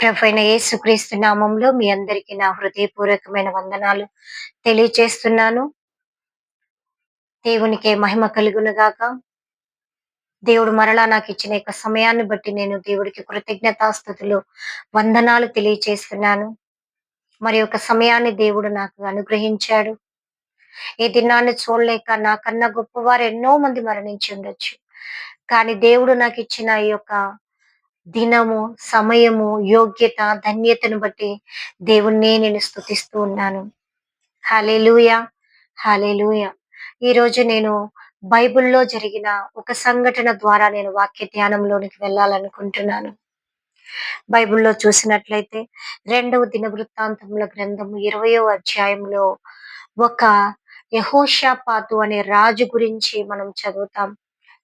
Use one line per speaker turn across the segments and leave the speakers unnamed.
ప్రభైన యేసుక్రీస్తు నామంలో మీ అందరికీ నా హృదయపూర్వకమైన వందనాలు తెలియచేస్తున్నాను. దేవునికే మహిమ కలుగునుగాక దేవుడు మరలా నాకు ఇచ్చిన యొక్క సమయాన్ని బట్టి నేను దేవుడికి కృతజ్ఞతాస్థుతులు వందనాలు తెలియచేస్తున్నాను. మరి ఒక సమయాన్ని దేవుడు నాకు అనుగ్రహించాడు. ఈ దినాన్ని చూడలేక నాకన్నా గొప్పవారు ఎన్నో మంది మరణించి ఉండొచ్చు. కానీ దేవుడు నాకు ఇచ్చిన ఈ యొక్క దినము సమయము యోగ్యత ధన్యతను బట్టి దేవుణ్ణి నేను స్తుతిస్తూ ఉన్నాను. హాలేలుయ హాలేలుయ ఈరోజు నేను బైబిల్లో జరిగిన ఒక సంఘటన ద్వారా నేను వాక్య ధ్యానంలోనికి వెళ్ళాలనుకుంటున్నాను. బైబిల్లో చూసినట్లయితే రెండవ దిన వృత్తాంతముల గ్రంథము ఇరవయో అధ్యాయంలో ఒక యహోషాపాతు అనే రాజు గురించి మనం చదువుతాం.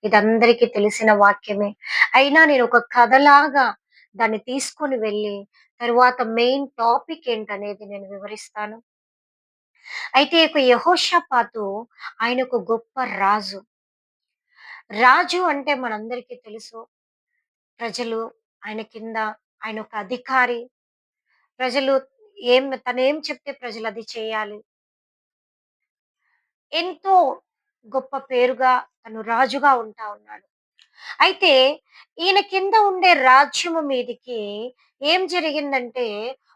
ఇదందరికీ తెలిసిన వాక్యమే. అయినా నేను ఒక కథలాగా దాన్ని తీసుకొని వెళ్ళి తరువాత మెయిన్ టాపిక్ ఏంటనేది నేను వివరిస్తాను. అయితే ఒక యహోషపాతు ఆయన ఒక గొప్ప రాజు. రాజు అంటే మనందరికీ తెలుసు. ప్రజలు ఆయన కింద ఆయన ఒక అధికారి. ప్రజలు ఏం తను ఏం చెప్తే ప్రజలు అది చేయాలి. ఎంతో గొప్ప పేరుగా తను రాజుగా ఉంటా ఉన్నాడు. అయితే ఈయన కింద ఉండే రాజ్యము మీదికి ఏం జరిగిందంటే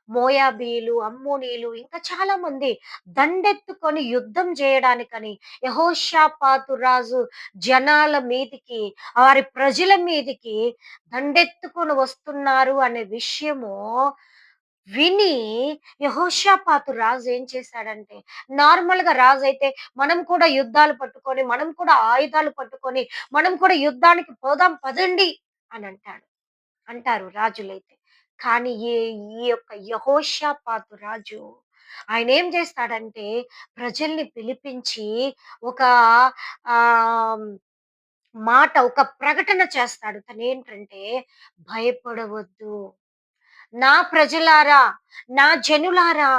మోయాబీలు అమ్మోనీలు ఇంకా చాలా మంది దండెత్తుకొని యుద్ధం చేయడానికని యహోషాపాతు రాజు జనాల మీదికి వారి ప్రజల మీదికి దండెత్తుకొని వస్తున్నారు అనే విషయము విని యహోషాపాతు రాజు ఏం చేశాడంటే నార్మల్గా రాజు అయితే మనం కూడా యుద్ధాలు పట్టుకొని మనం కూడా ఆయుధాలు పట్టుకొని మనం కూడా యుద్ధానికి పోదాం పదండి అని అంటాడు. అంటారు రాజులైతే. కానీ ఈ ఈ యొక్క యహోషాపాతు రాజు ఆయన ఏం చేస్తాడంటే ప్రజల్ని పిలిపించి ఒక ఆ మాట ఒక ప్రకటన చేస్తాడు. తను ఏంటంటే భయపడవద్దు. నా ప్రజలారా నా జనులారా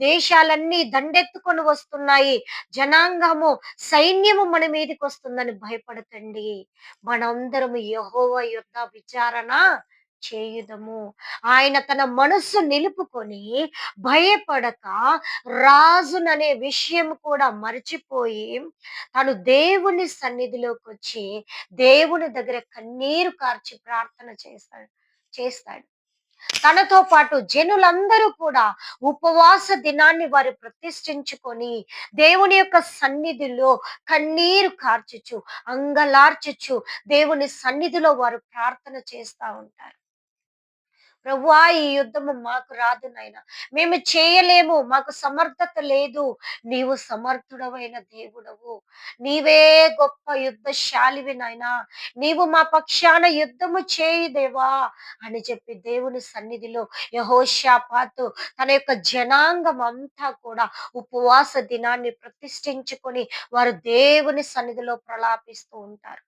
దేశాలన్నీ దండెత్తుకొని వస్తున్నాయి. జనాంగము సైన్యము మన మీదకి వస్తుందని భయపడకండి. మనందరము యహోవ యుద్ధ విచారణ చేయుదము. ఆయన తన మనస్సు నిలుపుకొని భయపడక రాజుననే విషయం కూడా మర్చిపోయి తను దేవుని సన్నిధిలోకి వచ్చి దేవుని దగ్గర కన్నీరు కార్చి ప్రార్థన చేస్తాడు చేస్తాడు. తనతో పాటు జనులందరూ కూడా ఉపవాస దినాన్ని వారు ప్రతిష్ఠించుకొని దేవుని యొక్క సన్నిధిలో కన్నీరు కార్చుచు అంగలార్చుచు దేవుని సన్నిధిలో వారు ప్రార్థన చేస్తూ ఉంటారు. ప్రభువా ఈ యుద్ధము మాకు రాదు నాయన. మేము చేయలేము మాకు సమర్థత లేదు. నీవు సమర్థుడవైన దేవుడవు. నీవే గొప్ప యుద్ధశాలివి నాయన. నీవు మా పక్షాన యుద్ధము చేయి దేవా అని చెప్పి దేవుని సన్నిధిలో యహోషాపాతు తన యొక్క జనాంగం అంతా కూడా ఉపవాస దినాన్ని ప్రతిష్ఠించుకొని వారు దేవుని సన్నిధిలో ప్రలాపిస్తూ ఉంటారు.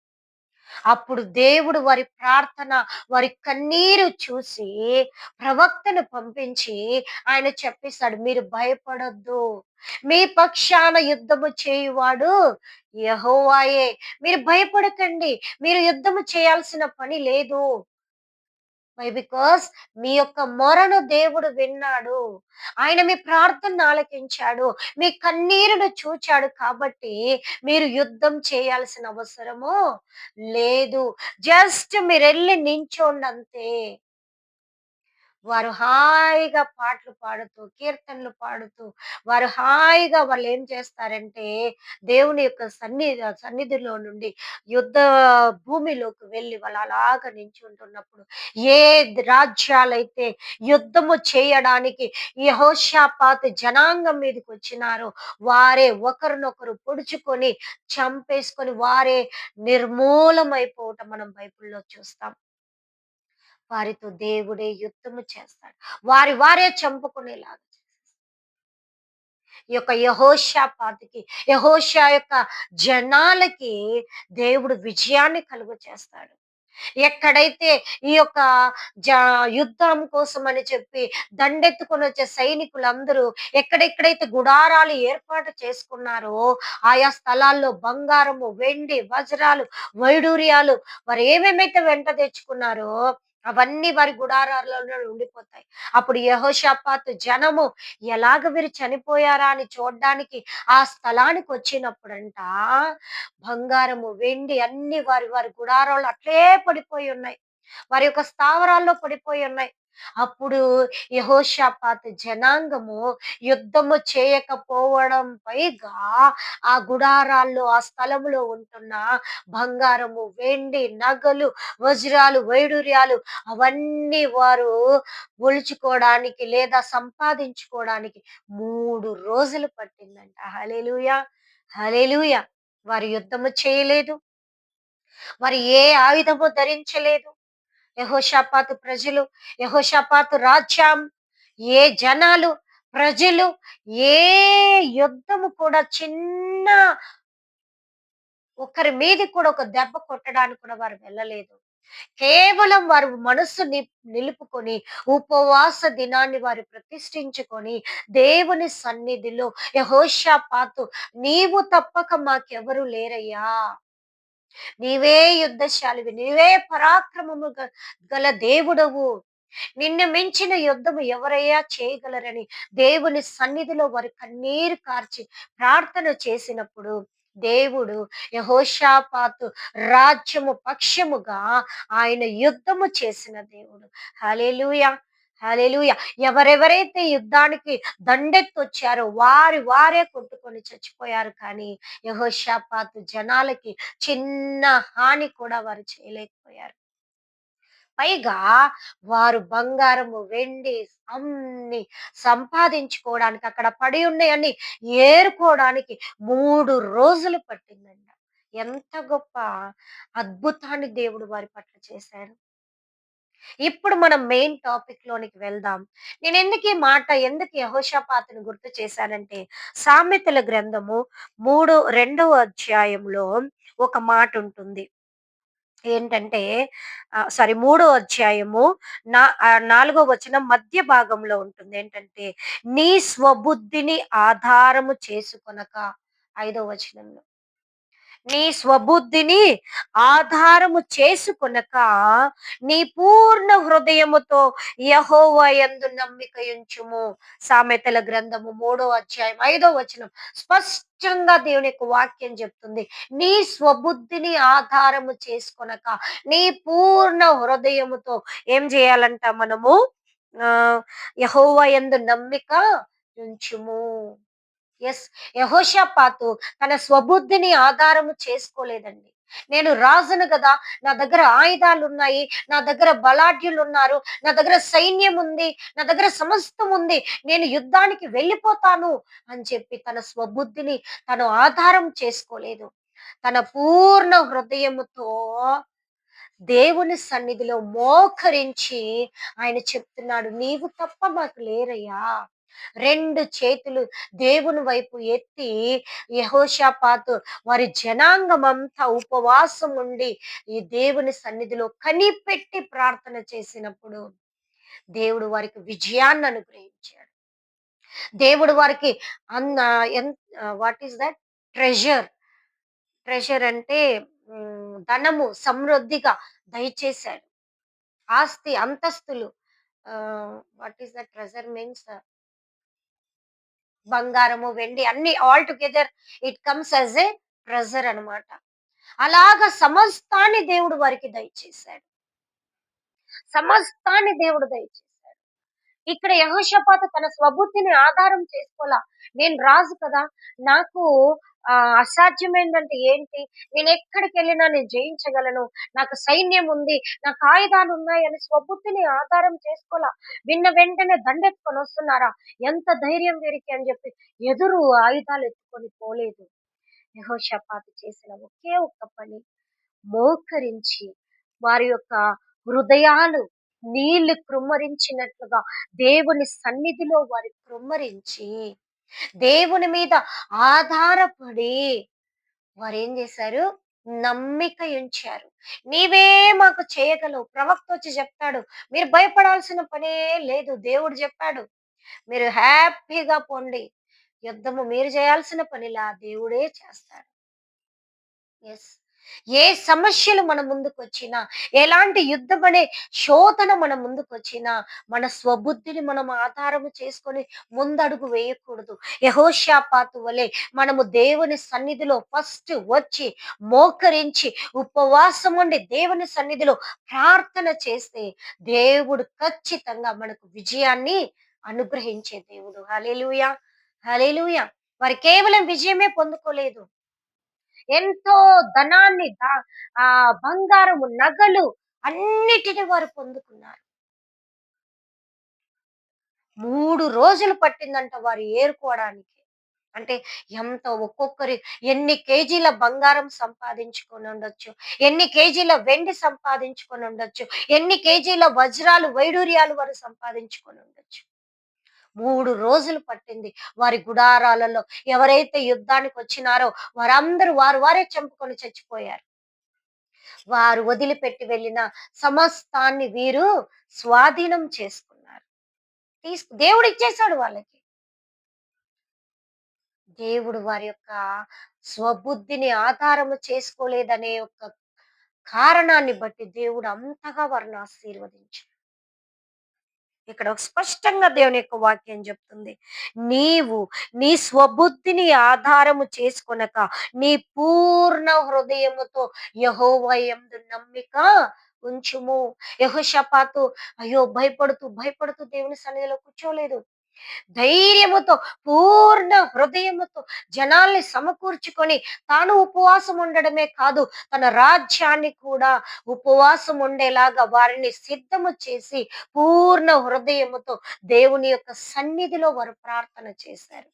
అప్పుడు దేవుడు వారి ప్రార్థన వారి కన్నీరు చూసి ప్రవక్తను పంపించి ఆయన చెప్పేశాడు మీరు భయపడొద్దు. మీ పక్షాన యుద్ధము చేయువాడు యహోవాయే. మీరు భయపడకండి. మీరు యుద్ధము చేయాల్సిన పని లేదు. వై బికాస్ మీ యొక్క మొరను దేవుడు విన్నాడు. ఆయన మీ ప్రార్థన ఆలకించాడు. మీ కన్నీరును చూచాడు కాబట్టి మీరు యుద్ధం చేయాల్సిన అవసరము లేదు. జస్ట్ మీరు వెళ్ళి నించోండి అంతే వారు హాయిగా పాటలు పాడుతూ కీర్తనలు పాడుతూ వారు హాయిగా వాళ్ళు ఏం చేస్తారంటే దేవుని యొక్క సన్నిధి సన్నిధిలో నుండి యుద్ధ భూమిలోకి వెళ్ళి వాళ్ళు అలాగ నించుంటున్నప్పుడు ఏ రాజ్యాలైతే యుద్ధము చేయడానికి యహోషాపాత్ జనాంగం మీదకి వచ్చినారో వారే ఒకరినొకరు పొడుచుకొని చంపేసుకొని వారే నిర్మూలమైపోవటం మనం బైబిల్లో చూస్తాం. వారితో దేవుడే యుద్ధము చేస్తాడు. వారి వారే చంపుకునేలాగా ఈ యొక్క యహోషాపాతికి యహోషా యొక్క జనాలకి దేవుడు విజయాన్ని కలుగు చేస్తాడు. ఎక్కడైతే ఈ యొక్క జ యుద్ధం కోసం అని చెప్పి దండెత్తుకొని వచ్చే సైనికులందరూ ఎక్కడెక్కడైతే గుడారాలు ఏర్పాటు చేసుకున్నారో ఆయా స్థలాల్లో బంగారము వెండి వజ్రాలు వైడూర్యాలు వారు ఏమేమైతే వెంట తెచ్చుకున్నారో అవన్నీ వారి గుడారాలలో ఉండిపోతాయి. అప్పుడు యహోషాపాత్ జనము ఎలాగ వీరు చనిపోయారా అని చూడడానికి ఆ స్థలానికి వచ్చినప్పుడంట బంగారము వెండి అన్ని వారి వారి గుడారాలు అట్లే పడిపోయి ఉన్నాయి. వారి యొక్క స్థావరాల్లో పడిపోయి ఉన్నాయి. అప్పుడు యెహోషాపాతు జనాంగము యుద్ధము చేయకపోవడం పైగా ఆ గుడారాల్లో ఆ స్థలములో ఉంటున్న బంగారము వెండి నగలు వజ్రాలు వైడూర్యాలు అవన్నీ వారు ఒలుచుకోవడానికి లేదా సంపాదించుకోవడానికి మూడు రోజులు పట్టిందంట. హల్లెలూయా! హల్లెలూయా! వారు యుద్ధము చేయలేదు. వారు ఏ ఆయుధము ధరించలేదు. యహోషాపాతు ప్రజలు యహోషాపాతు రాజ్యం ఏ జనాలు ప్రజలు ఏ యుద్ధము కూడా చిన్న ఒకరి మీద కూడా ఒక దెబ్బ కొట్టడానికి కూడా వారు వెళ్ళలేదు. కేవలం వారు మనస్సు ని- నిలుపుకొని ఉపవాస దినాన్ని వారు ప్రతిష్ఠించుకొని దేవుని సన్నిధిలో యహోషాపాతు నీవు తప్పక మాకెవరు లేరయ్యా. నీవే యుద్ధశాలివి నీవే పరాక్రమము గల దేవుడవు. నిన్ను మించిన యుద్ధము ఎవరయ్యా చేయగలరని దేవుని సన్నిధిలో వారు కన్నీరు కార్చి ప్రార్థన చేసినప్పుడు దేవుడు యహోషాపాతు రాజ్యము పక్షముగా ఆయన యుద్ధము చేసిన దేవుడు. Hallelujah hallelujah. ఎవరెవరైతే యుద్ధానికి దండెత్తొచ్చారో వారి వారే కొట్టుకొని చచ్చిపోయారు కానీ యహోషాపాతు జనాలకి చిన్న హాని కూడా వారు చేయలేకపోయారు. పైగా వారు బంగారము వెండి అన్ని సంపాదించుకోవడానికి అక్కడ పడి ఉన్నాయని ఏరుకోవడానికి మూడు రోజులు పట్టిందంట. ఎంత గొప్ప అద్భుతాన్ని దేవుడు వారి పట్ల చేశారు. ఇప్పుడు మనం మెయిన్ టాపిక్ లోనికి వెళ్దాం. నేను ఎందుకు ఈ మాట ఎందుకు యహోషపాతను గుర్తు చేశానంటే సామెతల గ్రంథము మూడు రెండవ అధ్యాయంలో ఒక మాట ఉంటుంది. ఏంటంటే సారీ మూడో అధ్యాయము నా నాలుగో వచనం మధ్య భాగంలో ఉంటుంది. ఏంటంటే నీ స్వబుద్ధిని ఆధారము చేసుకొనక ఐదో వచనంలో. నీ స్వబుద్ధిని ఆధారము చేసుకొనక నీ పూర్ణ హృదయముతో యహోవా ఎందు నమ్మిక ఉంచుము సామెతల గ్రంథము మూడో అధ్యాయం ఐదో వచనం స్పష్టంగా దేవుని యొక్క వాక్యం చెప్తుంది. నీ స్వబుద్ధిని ఆధారము చేసుకొనక నీ పూర్ణ హృదయముతో ఏం చేయాలంట మనము? ఆ యహోవా ఎందు నమ్మిక ఉంచుము ఎస్ యహోషపాతు తన స్వబుద్ధిని ఆధారము చేసుకోలేదండి. నేను రాజును కదా నా దగ్గర ఆయుధాలు ఉన్నాయి నా దగ్గర బలాఢ్యులు ఉన్నారు నా దగ్గర సైన్యం ఉంది నా దగ్గర సమస్తం ఉంది నేను యుద్ధానికి వెళ్ళిపోతాను అని చెప్పి తన స్వబుద్ధిని తను ఆధారం చేసుకోలేదు. తన పూర్ణ హృదయముతో దేవుని సన్నిధిలో మోకరించి ఆయన చెప్తున్నాడు నీవు తప్ప మాకు లేరయ్యా. రెండు చేతులు దేవుని వైపు ఎత్తి యహోషాపాతు వారి జనాంగం అంతా ఉపవాసం ఉండి ఈ దేవుని సన్నిధిలో కనిపెట్టి ప్రార్థన చేసినప్పుడు దేవుడు వారికి విజయాన్ని అనుగ్రహించాడు. దేవుడు వారికి అన్న what is that treasure treasure అంటే ధనము సమృద్ధిగా దయచేశాడు. ఆస్తి అంతస్తులు what is the treasure means బంగారము వెండి అన్ని all together it comes as a treasure అన్నమాట. అలాగా సమస్తాన్ని దేవుడు వారికి దయచేశాడు. సమస్తాన్ని దేవుడు దయచేశాడు. ఇక్కడ యహోషపాత తన స్వబుద్ధిని ఆధారం చేసుకోలా నేను రాజు కదా నాకు అసాధ్యమైందంటే ఏంటి? నేను ఎక్కడికి వెళ్ళినా నేను జయించగలను. నాకు సైన్యం ఉంది నాకు ఆయుధాలు ఉన్నాయి అని స్వబుద్ధిని ఆధారం చేసుకోలా. విన్న వెంటనే దండెత్తుకొని వస్తున్నారా? ఎంత ధైర్యం వీరికి అని చెప్పి ఎదురు ఆయుధాలు ఎత్తుకొని పోలేదు. యహోషపాతి చేసిన ఒకే ఒక్క పని మోకరించి వారి యొక్క హృదయాలు నీళ్ళు కృమ్మరించినట్లుగా దేవుని సన్నిధిలో వారి కృమ్మరించి దేవుని మీద ఆధారపడి వారు ఏం చేశారు? నమ్మిక ఉంచారు. నీవే మాకు చేయగలవు. ప్రవక్త వచ్చి చెప్తాడు మీరు భయపడాల్సిన పనే లేదు. దేవుడు చెప్పాడు మీరు హ్యాపీగా పొండి. యుద్ధము మీరు చేయాల్సిన పనిలా దేవుడే చేస్తాడు. ఎస్ ఏ సమస్యలు మన ముందుకొచ్చినా, ఎలాంటి యుద్ధమనే శోధన మన ముందుకు వచ్చినా మన స్వబుద్ధిని మనం ఆధారము చేసుకొని ముందడుగు వేయకూడదు. యెహోషాపాతు వలె మనము దేవుని సన్నిధిలో ఫస్ట్ వచ్చి, మోకరించి, ఉపవాసం ఉండి దేవుని సన్నిధిలో ప్రార్థన చేస్తే, దేవుడు ఖచ్చితంగా మనకు విజయాన్ని అనుగ్రహించే దేవుడు. హలేలుయా హలేలుయా వారు కేవలం విజయమే పొందుకోలేదు. ఎంతో ధనాన్ని దా ఆ బంగారము, నగలు అన్నిటిని వారు పొందుకున్నారు. మూడు రోజులు పట్టిందంట వారు ఏరుకోవడానికి. అంటే ఎంత ఒక్కొక్కరి ఎన్ని కేజీల బంగారం సంపాదించుకొని ఉండొచ్చు, ఎన్ని కేజీల వెండి సంపాదించుకొని ఉండొచ్చు, ఎన్ని కేజీల వజ్రాలు, వైడూర్యాలు వారు సంపాదించుకొని ఉండొచ్చు. మూడు రోజులు పట్టింది. వారి గుడారాలలో ఎవరైతే యుద్ధానికి వచ్చినారో వారందరూ వారు వారే చంపుకొని చచ్చిపోయారు. వారు వదిలిపెట్టి వెళ్ళిన సమస్తాన్ని వీరు స్వాధీనం చేసుకున్నారు. తీసుకు దేవుడు ఇచ్చేశాడు వాళ్ళకి. దేవుడు వారి యొక్క స్వబుద్ధిని ఆధారము చేసుకోలేదనే ఒక కారణాన్ని బట్టి దేవుడు అంతగా వారిని ఆశీర్వదించాడు. ఇక్కడ ఒక స్పష్టంగా దేవుని యొక్క వాక్యం చెప్తుంది. నీవు నీ స్వబుద్ధిని ఆధారము చేసుకొనక నీ పూర్ణ హృదయముతో యహోవయందు నమ్మిక ఉంచుము. యహోషపాతు అయ్యో భయపడుతూ భయపడుతూ దేవుని సన్నిధిలో కూర్చోలేదు. ధైర్యముతో పూర్ణ హృదయముతో జనాల్ని సమకూర్చుకొని తాను ఉపవాసం ఉండడమే కాదు తన రాజ్యాన్ని కూడా ఉపవాసం ఉండేలాగా వారిని సిద్ధము చేసి పూర్ణ హృదయముతో దేవుని యొక్క సన్నిధిలో వారు ప్రార్థన చేశారు.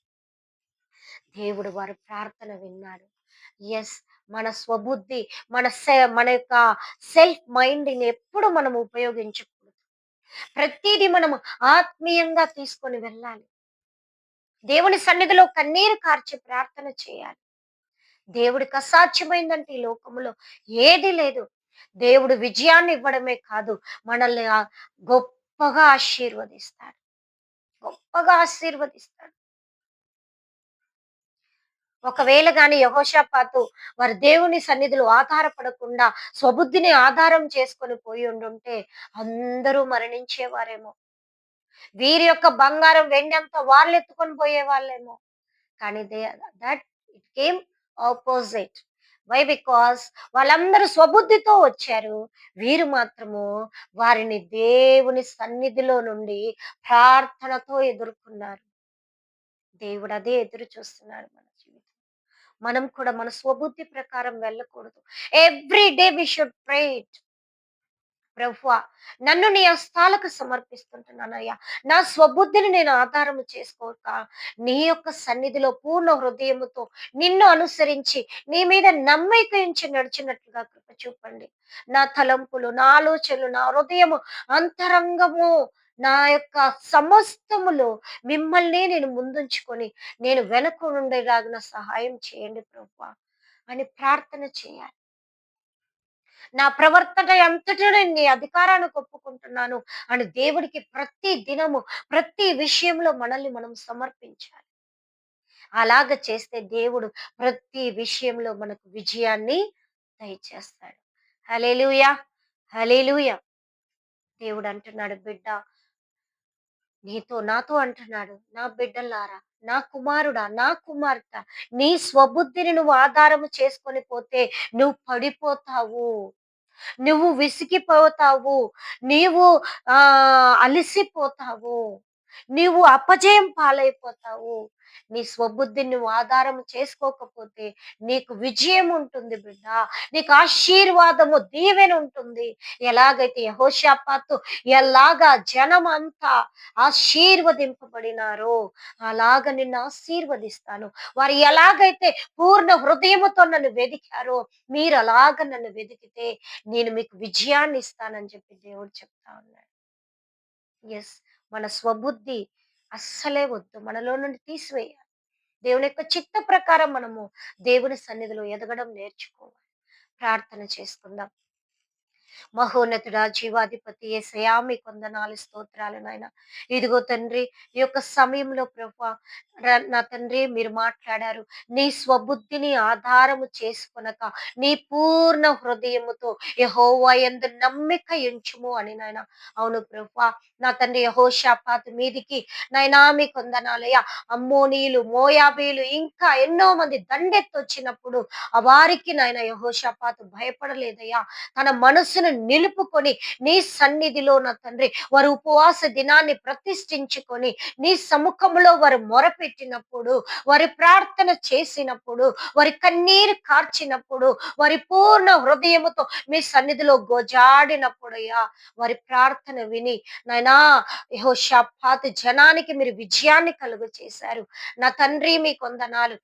దేవుడు వారి ప్రార్థన విన్నాడు. ఎస్ మన స్వబుద్ధి మన సె మన యొక్క సెల్ఫ్ మైండ్‌ని ఎప్పుడు మనం ఉపయోగించకూడదు. ప్రతిదీ మనం ఆత్మీయంగా తీసుకొని వెళ్ళాలి. దేవుని సన్నిధిలో కన్నీరు కార్చి ప్రార్థన చేయాలి. దేవుడికి అసాధ్యమైందంటే ఈ లోకములో ఏది లేదు. దేవుడు విజయాన్ని ఇవ్వడమే కాదు మనల్ని గొప్పగా ఆశీర్వదిస్తాడు. గొప్పగా ఆశీర్వదిస్తాడు. ఒకవేళ గాని యెహోషాపాతు వారి దేవుని సన్నిధిలో ఆధారపడకుండా స్వబుద్ధిని ఆధారం చేసుకొని పోయి ఉండుంటే అందరూ మరణించేవారేమో. వీరి యొక్క బంగారం, వెండి వాళ్ళు ఎత్తుకొని పోయేవాళ్ళేమో. కానీ they that it came opposite. Why? Because వాళ్ళందరూ స్వబుద్ధితో వచ్చారు. వీరు మాత్రము వారిని దేవుని సన్నిధిలో నుండి ప్రార్థనతో ఎదుర్కొన్నారు. దేవుడు అదే ఎదురు చూస్తున్నాడు మన జీవితంలో. మనం కూడా మన స్వబుద్ధి ప్రకారం వెళ్ళకూడదు. Every day we should pray ప్రభువ నన్ను నీ హస్తాలకు సమర్పిస్తుంటున్నానయ్యా. నా స్వబుద్ధిని నేను ఆధారము చేసుకోక నీ యొక్క సన్నిధిలో పూర్ణ హృదయముతో నిన్ను అనుసరించి నీ మీద నమ్మిక నడిచినట్లుగా కృప చూపండి. నా తలంపులు, నా ఆలోచనలు, నా హృదయము, అంతరంగము, నా యొక్క సమస్తములో మిమ్మల్ని నేను ముందుంచుకొని నేను వెనక ఉండేలాగిన సహాయం చేయండి ప్రభు అని ప్రార్థన చేయాలి. నా ప్రవర్తన అంతటా నేను నీ అధికారానికి ఒప్పుకుంటున్నాను అని దేవుడికి ప్రతి దినము ప్రతి విషయంలో మనల్ని మనం సమర్పించాలి. అలాగ చేస్తే దేవుడు ప్రతి విషయంలో మనకు విజయాన్ని దయచేస్తాడు. హలేలుయా హలేలుయా దేవుడు అంటున్నాడు బిడ్డ నీతో నాతో అంటున్నాడు నా బిడ్డలారా నా కుమారుడా నా కుమార్తె నీ స్వబుద్ధిని నువ్వు ఆధారము చేసుకొని పోతే నువ్వు పడిపోతావు. నువ్వు విసిగిపోతావు. నీవు ఆ అలసిపోతావు. నీవు అపజయం పాలైపోతావు. నీ స్వబుద్ధిని నువ్వు ఆధారం చేసుకోకపోతే నీకు విజయం ఉంటుంది బిడ్డ. నీకు ఆశీర్వాదము దీవెన ఉంటుంది. ఎలాగైతే యహోషాపాత్ ఎలాగా జనం అంతా ఆశీర్వదింపబడినారో అలాగ నిన్ను ఆశీర్వదిస్తాను. వారు ఎలాగైతే పూర్ణ హృదయముతో నన్ను వెదికారో మీరు అలాగ నన్ను వెతికితే నేను మీకు విజయాన్ని ఇస్తానని చెప్పి దేవుడు చెప్తా ఉన్నాడు. ఎస్ మన స్వబుద్ధి అస్సలే వద్దు. మనలో నుండి తీసివేయాలి. దేవుని యొక్క చిత్త ప్రకారం మనము దేవుని సన్నిధిలో ఎదగడం నేర్చుకోవాలి. ప్రార్థన చేసుకుందాం. మహోన్నతుడా జీవాధిపతి ఏసయా మీ కొందనాలు స్తోత్రాలు నాయన. ఇదిగో తండ్రి ఈ యొక్క సమయంలో ప్రభా నా తండ్రి మీరు మాట్లాడారు నీ స్వబుద్ధిని ఆధారము చేసుకొనక నీ పూర్ణ హృదయముతో యహోవా ఎందు నమ్మిక ఎంచుము అని నాయన. అవును ప్రభా నా తండ్రి యహోషాపాత్ మీదికి నాయనా మీ కొందనాలయ్య అమ్మోనీలు మోయాబీలు ఇంకా ఎన్నో మంది దండెత్తొచ్చినప్పుడు ఆ వారికి నాయన యహోషాపాత్ భయపడలేదయ్యా. తన మనసును నిలుపుకొని నీ సన్నిధిలో నా తండ్రి వారు ఉపవాస దినాన్ని ప్రతిష్ఠించుకొని నీ సముఖంలో వారు మొరపెట్టినప్పుడు వారి ప్రార్థన చేసినప్పుడు వారి కన్నీరు కార్చినప్పుడు వారి పూర్ణ హృదయముతో మీ సన్నిధిలో గోజాడినప్పుడయ్యా వారి ప్రార్థన విని నాయనా యహోషాపాత్ జనానికి మీరు విజయాన్ని కలుగు చేశారు నా తండ్రి మీ కొందనాలు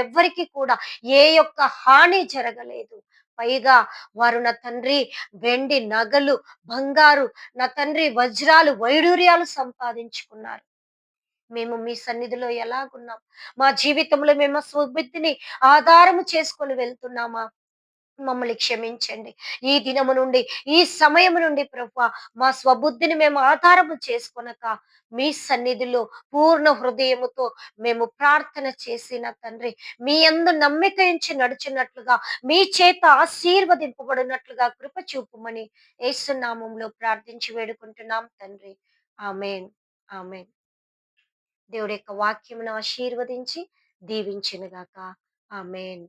ఎవరికి కూడా ఏ యొక్క హాని జరగలేదు. పైగా వారు నా తండ్రి వెండి నగలు బంగారు నా తండ్రి వజ్రాలు వైడూర్యాలు సంపాదించుకున్నారు. మేము మీ సన్నిధిలో ఎలాగున్నాం? మా జీవితంలో మేము స్వబుద్ధిని ఆధారము చేసుకొని వెళ్తున్నామా? మమ్మల్ని క్షమించండి. ఈ దినము నుండి ఈ సమయం నుండి ప్రభు మా స్వబుద్ధిని మేము ఆధారము చేసుకొనక మీ సన్నిధిలో పూర్ణ హృదయముతో మేము ప్రార్థన చేసిన తండ్రి మీ అందు నమ్మిక ఉంచి నడుచున్నట్లుగా మీ చేత ఆశీర్వదింపబడినట్లుగా కృప చూపుమని ఏసునామంలో ప్రార్థించి వేడుకుంటున్నాం తండ్రి. ఆమెన్. ఆమెన్. దేవుడి యొక్క వాక్యమును ఆశీర్వదించి దీవించినగాక. ఆమెన్.